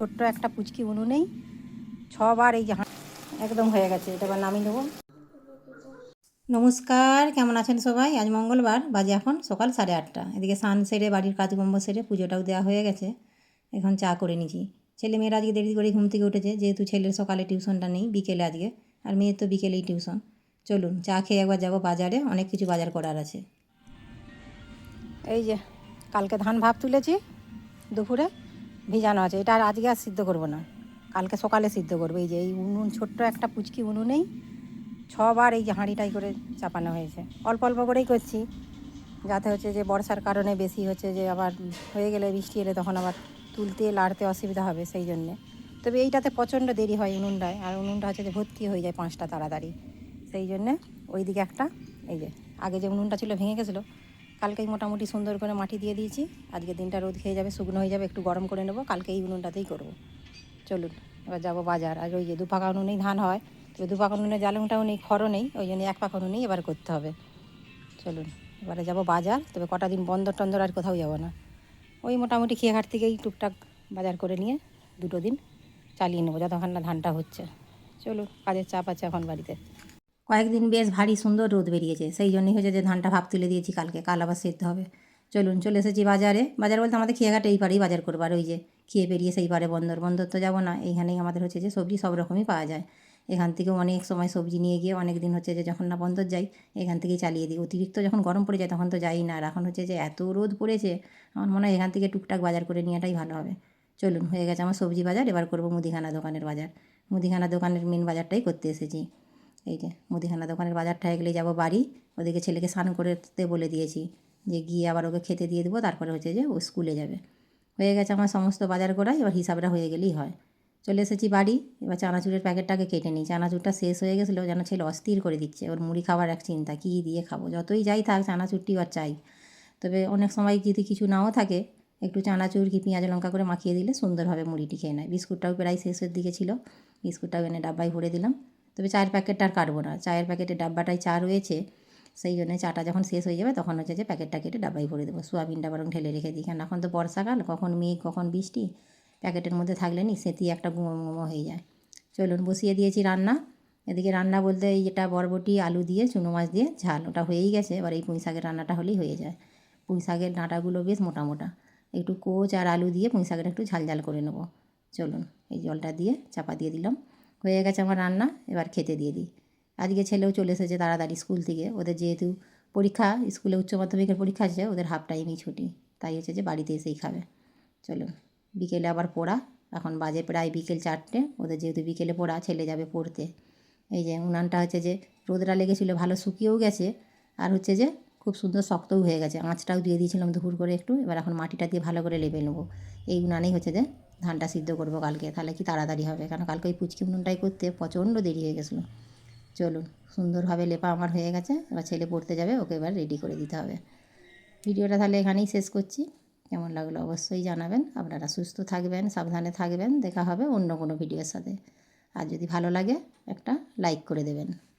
ছোট্ট একটা পুচকি উনুনেই ছবার এই একদম হয়ে গেছে, এটা আবার নামিয়ে নেব। নমস্কার, কেমন আছেন সবাই? আজ মঙ্গলবার, বাজে এখন সকাল সাড়ে আটটা। এদিকে সান সেরে, বাড়ির কাজকর্ম সেরে, পুজোটাও দেওয়া হয়ে গেছে। এখন চা করে নিচ্ছি। ছেলে মেয়েরা আজকে দেরি করে ঘুম থেকে উঠেছে, যেহেতু ছেলের সকালে টিউশনটা নেই, বিকেলে আজকে। আর মেয়ের তো বিকেলেই টিউশন। চলুন, চা খেয়ে একবার যাব বাজারে, অনেক কিছু বাজার করার আছে। এই যে, কালকে ধান ভাব তুলেছি, দুপুরে। ভিজানো আছে। এটা আজকে আর সিদ্ধ করব না। কালকে সকালে সিদ্ধ করব। এই যে এই উনুন, ছোট্ট একটা পুচকি উনুনেই ছবার এই যে হাঁড়িটাই করে চাপানো হয়েছে। অল্প অল্প করেই করছি। যাতে হচ্ছে যে বর্ষার কারণে বেশি হচ্ছে যে আবার হয়ে গেলে বৃষ্টি এলে তখন আবার তুলতে, লাড়তে অসুবিধা হবে সেই জন্যে। তবে এইটাতে প্রচণ্ড দেরি হয় উনুনটায়। আর উনুনটা হচ্ছে যে ভর্তি হয়ে যায় পাঁচটা তাড়াতাড়ি। সেই জন্যে ওই দিকে একটা, এই যে আগে যে উনুনটা ছিল ভেঙে গেছিল কালকেই মোটামুটি সুন্দর করে মাটি দিয়ে দিয়েছি। আজকে দিনটা রোদ খেয়ে যাবে, শুকনো হয়ে যাবে, একটু গরম করে নেব। কালকে এই উনুনটাতেই করব। চলুন, এবার যাব বাজার। আর ওই যে দুপাকা উনুনেই ধান হয়। তো দুপাকা উনুনে জালুংটাও নেই, খড়ও নেই। ওই জন্য এক পাকা উনুনেই এবার করতে হবে। চলুন, এবারে যাব বাজার। তবে কটা দিন বন্ধ টন্দর আর কোথাও যাব না। ওই মোটামুটি খেয়েঘাট থেকেই টুকটাক বাজার করে নিয়ে দুটো দিন চালিয়ে নেব যতক্ষণ না ধানটা হচ্ছে। চলুন, কাজের চাপ আছে এখন বাড়িতে। কয়েকদিন বেশ ভারী সুন্দর রোদ বেরিয়েছে। সেই জন্যই হয়েছে যে ধানটা ভাব তুলে দিয়েছি কালকে, কাল আবার সেদ্ধ হবে। চলুন, চলে এসেছি বাজারে। বাজার বলতে আমাদের খেয়াঘাটে এই পারেই বাজার করবার ওই যে খেয়ে বেরিয়ে সেই পারে বন্দর। বন্দর তো যাব না, এইখানেই আমাদের হচ্ছে যে সবজি সব রকমই পাওয়া যায়। এখান থেকেও অনেক সময় সবজি নিয়ে গিয়ে অনেক দিন হচ্ছে যে যখন না বন্দর যাই, এখান থেকেই চালিয়ে দিই। অতিরিক্ত যখন গরম পড়ে যায় তখন তো যাই না। আর এখন হচ্ছে যে এত রোদ পড়েছে, আমার মনে হয় এখান থেকে টুকটাক বাজার করে নেওয়াটাই ভালো হবে। চলুন, হয়ে গেছে আমার সবজি বাজার। এবার করব মুদিখানা দোকানের বাজার। মুদিখানা দোকানের মেন বাজারটাই করতে এসেছি। এই যে মুদিখানা দোকানের বাজারটা এগলে যাব বাড়ি, ওদিকে ছেলেকে স্নান করতে বলে দিয়েছি যে গিয়ে আবার ওকে খেতে দিয়ে দেবো, তারপরে হচ্ছে যে ও স্কুলে যাবে। হয়ে গেছে আমার সমস্ত বাজার করা এবার হিসাবটা হয়ে গেলেই হয়। চলে এসেছি বাড়ি, এবার চানাচুরের প্যাকেটটাকে কেটে নিই। চানাচুরটা শেষ হয়ে গেছিল, যেন ছেলে অস্থির করে দিচ্ছে। ওর মুড়ি খাওয়ার এক চিন্তা, কী দিয়ে খাব? যতই যাই থাক, চানাচুরটি আর চাই। তবে অনেক সময় যদি কিছু নাও থাকে, একটু চানাচুর কি পেঁয়াজ, লঙ্কা করে মাখিয়ে দিলে সুন্দরভাবে মুড়িটি খেয়ে নেয়। বিস্কুটটাও প্রায় শেষের দিকে ছিল। বিস্কুটটাও এনে ডাব্বায় ভরে দিলাম। তবে চায়ের প্যাকেটটা আর কাটবো না। চায়ের প্যাকেটে ডাব্বাটায় চা রয়েছে, সেই জন্য চাটা যখন শেষ হয়ে যাবে তখন হচ্ছে যে প্যাকেটটা কেটে ডাব্বাই ভরে দেবো। সোয়াবিনটা বরং ঢেলে রেখে দিই। কারণ এখন তো বর্ষাকাল, কখন মেঘ, কখন বৃষ্টি, প্যাকেটের মধ্যে থাকলে নি সেটি একটা গুঁমো গুঁমো হয়ে যায়। চলুন বসিয়ে দিয়েছি রান্না। এদিকে রান্না বলতে এই যেটা বরবটি, আলু দিয়ে, চুনো মাছ দিয়ে ঝাল, ওটা হয়েই গেছে। এবার এই পুঁই শাকের রান্নাটা হলেই হয়ে যায়। পুঁই শাকের ডাঁটাগুলো বেশ মোটা মোটা। একটু কোচ আর আলু দিয়ে পুঁই শাকের একটু ঝাল ঝাল করে নেব। চলুন এই জলটা দিয়ে চাপা দিয়ে দিলাম। হয়ে গেছে আমার রান্না, এবার খেতে দিয়ে দিই। আজকে ছেলেও চলে এসেছে তাড়াতাড়ি স্কুল থেকে। ওদের যেহেতু পরীক্ষা, স্কুলে উচ্চ মাধ্যমিকের পরীক্ষা আছে, ওদের হাফ টাইমই ছুটি। তাই হচ্ছে যে বাড়িতে এসেই খাবে। চলুন বিকেলে আবার পড়া। এখন বাজে প্রায় বিকেল চারটে। ওদের যেহেতু বিকেলে পড়া, ছেলে যাবে পড়তে। এই যে উনানটা হচ্ছে যে রোদরা লেগেছিলো, ভালো শুকিয়েও গেছে। আর হচ্ছে যে খুব সুন্দর শক্তও হয়ে গেছে। আঁচটাও দিয়ে দিয়েছিলাম দুপুর করে একটু। এবার এখন মাটিটা দিয়ে ভালো করে লেপে নেব। এই উনানেই হচ্ছে যে ধানটা সিদ্ধ করব কালকে, তাহলে কি তাড়াতাড়ি হবে? কারণ কালকে ওই পুচকি উনুনটাই করতে প্রচণ্ড দেরি হয়ে গেছিল। চলুন, সুন্দরভাবে লেপা আমার হয়ে গেছে, এবার ছেলে পড়তে যাবে, ওকে এবার রেডি করে দিতে হবে। ভিডিওটা তাহলে এখানেই শেষ করছি। কেমন লাগল অবশ্যই জানাবেন। আপনারা সুস্থ থাকবেন, সাবধানে থাকবেন, দেখা হবে অন্য কোনো ভিডিওর সাথে। আর যদি ভালো লাগে, একটা লাইক করে দেবেন।